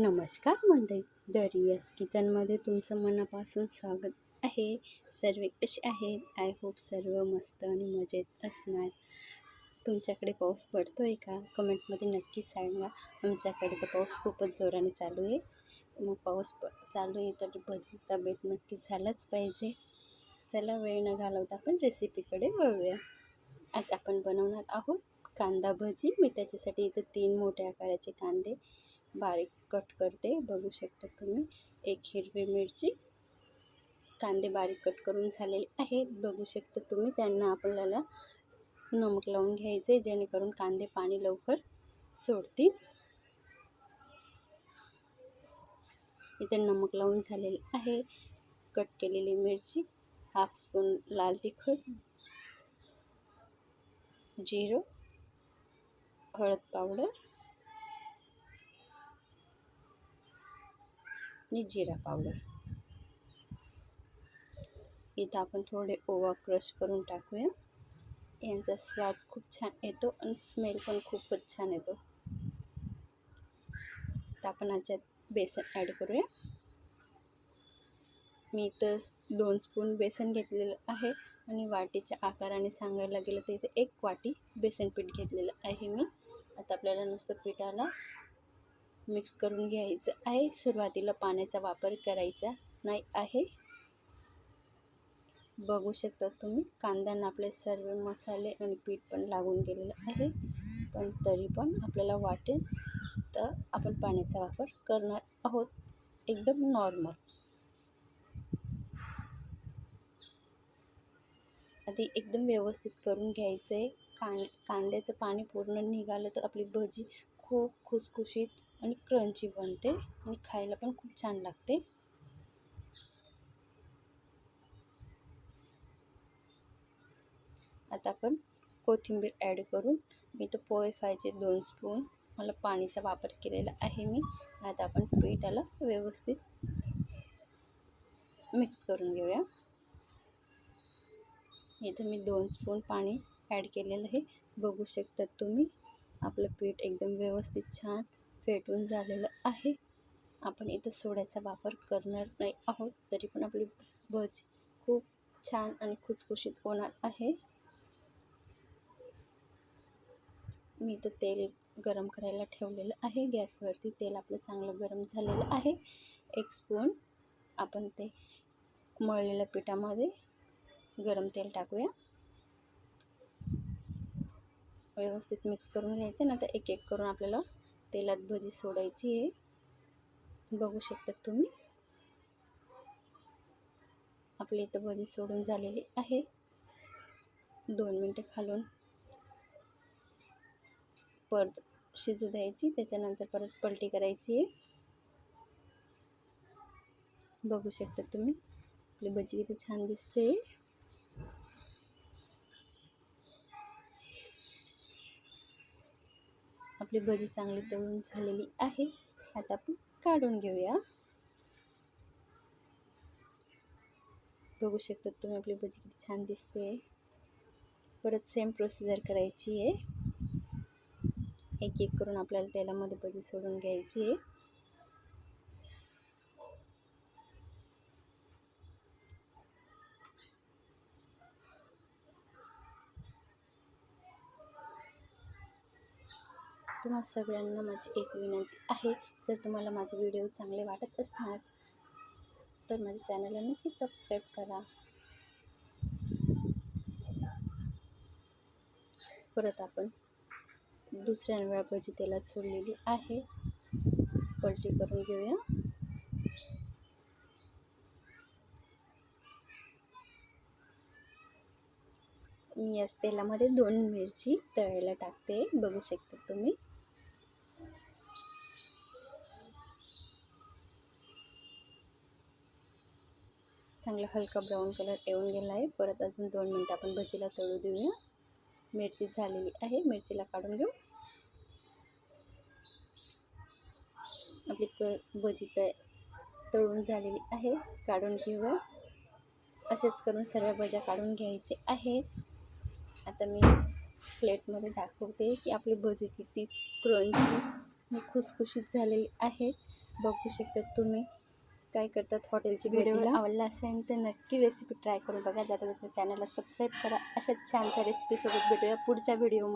नमस्कार मंडळी. दरियास किचनमध्ये तुमचं मनापासून स्वागत आहे. सर्व कसे आहेत? आय होप सर्व मस्त आणि मजेत असणार. तुमच्याकडे पाऊस पडतो आहे का? कमेंटमध्ये नक्की सांगा. आमच्याकडे तर पाऊस खूपच जोराने चालू आहे. मग पाऊस प चालू आहे तर भजीचा बेत नक्की झालाच पाहिजे. चला वेळ न घालवता आपण रेसिपीकडे वळूया. आज आपण बनवणार आहोत कांदा भजी. मी त्याच्यासाठी इथं तीन मोठ्या आकाराचे कांदे बारीक कट करते. बघू शकता तुम्ही एक हिरवी मिरची. कांदे बारीक कट करून झालेले आहेत. बघू शकता तुम्ही त्यांना आपल्याला नमक लावून घ्यायचे जेणेकरून कांदे पाणी लवकर सोडतील. इथे नमक लावून झालेले आहे. कट केलेली मिरची हाफ स्पून लाल तिखट जिरं हळद पावडर आणि जिरा पावडर. इथं आपण थोडे ओवा क्रश करून टाकूया. यांचा स्वाद खूप छान येतो आणि स्मेल पण खूपच छान येतो. तर आपण याच्यात बेसन ॲड करूया. मी इथं दोन स्पून बेसन घेतलेलं आहे आणि वाटीच्या आकाराने सांगायला गेलं तर इथे एक वाटी बेसन पीठ घेतलेलं आहे मी. आता आपल्याला नुसतं पिठाला मिक्स करून घ्यायचं आहे. सुरुवातीला पाण्याचा वापर करायचा नाही आहे. बघू शकता तुम्ही कांद्यांना आपले सर्व मसाले आणि पीठ पण लागून गेलेलं आहे. पण तरी पण आपल्याला वाटेल तर आपण पाण्याचा वापर करणार आहोत. एकदम नॉर्मल. आधी एकदम व्यवस्थित करून घ्यायचं आहे. कां कांद्याचं पाणी पूर्ण निघालं तर आपली भजी खूप खुसखुशीत आणि क्रंची बनते आणि खायला पण खूप छान लागते. आता आपण कोथिंबीर ॲड करून मी तर पोहे खायचे दोन स्पून मला पाणीचा वापर केलेला आहे मी. आता आपण पिठाला व्यवस्थित मिक्स करून घेऊया. इथं मी दोन स्पून पाणी ॲड केलेलं आहे. बघू शकतात तुम्ही. आपलं पीठ एकदम व्यवस्थित छान फेटून झालेलं आहे. आपण इथं सोड्याचा वापर करणार नाही आहोत तरी पण आपली भजी खूप छान आणि खुसखुशीत होणार आहे. मी इथं तेल गरम करायला ठेवलेलं आहे. गॅसवरती तेल आपलं चांगलं गरम झालेलं आहे. एक स्पून आपण ते मळलेल्या पिठामध्ये गरम तेल टाकूया. व्यवस्थित मिक्स करून घ्यायचं ना तर एक एक करून आपल्याला तेलात भजी सोडायची आहे. बघू शकता तुम्ही. आपली इथं भजी सोडून झालेली आहे. दोन मिनटं खालून परत शिजू द्यायची. त्याच्यानंतर परत पलटी करायची आहे. बघू शकता तुम्ही. आपली भजी किती छान दिसते. आपली भजी चांगली तळून झालेली आहे. आता आपण काढून घेऊया. बघू शकता तुम्ही आपली भजी किती छान दिसते. परत सेम प्रोसिजर करायची आहे. एक एक करून आपल्याला तेलामध्ये भजी सोडून घ्यायची आहे. तुम्हा सगळ्यांना माझी एक विनंती आहे जर तुम्हाला माझे व्हिडिओ चांगले वाटत असणार तर माझ्या चॅनलला नक्की सबस्क्राईब करा. परत आपण दुसऱ्या वेळा भजी तेलात सोडलेली आहे. पलटी करून घेऊया. मी याच तेलामध्ये दोन मिरची तळायला टाकते. बघू शकता तुम्ही. चांगला हलका ब्राऊन कलर येऊन गेला आहे. परत अजून दोन मिनटं आपण भजीला तळू देऊया. मिरची झालेली आहे. मिरचीला काढून घेऊ. आपली क भजी तर तळून झालेली आहे. काढून घेऊया. असेच करून सर्व भज्या काढून घ्यायचे आहेत. आता मी प्लेटमध्ये दाखवते की आपली भजी किती क्रंची आणि खुसखुशीत झालेली आहे. बघू शकता तुम्ही. काय करतात हॉटेलची व्हिडिओ. आवडला असेल तर नक्की रेसिपी ट्राय करून बघा. जाता जाता चॅनलला सबस्क्राईब करा. अशाच छानशा रेसिपीसोबत भेटूया पुढच्या व्हिडिओ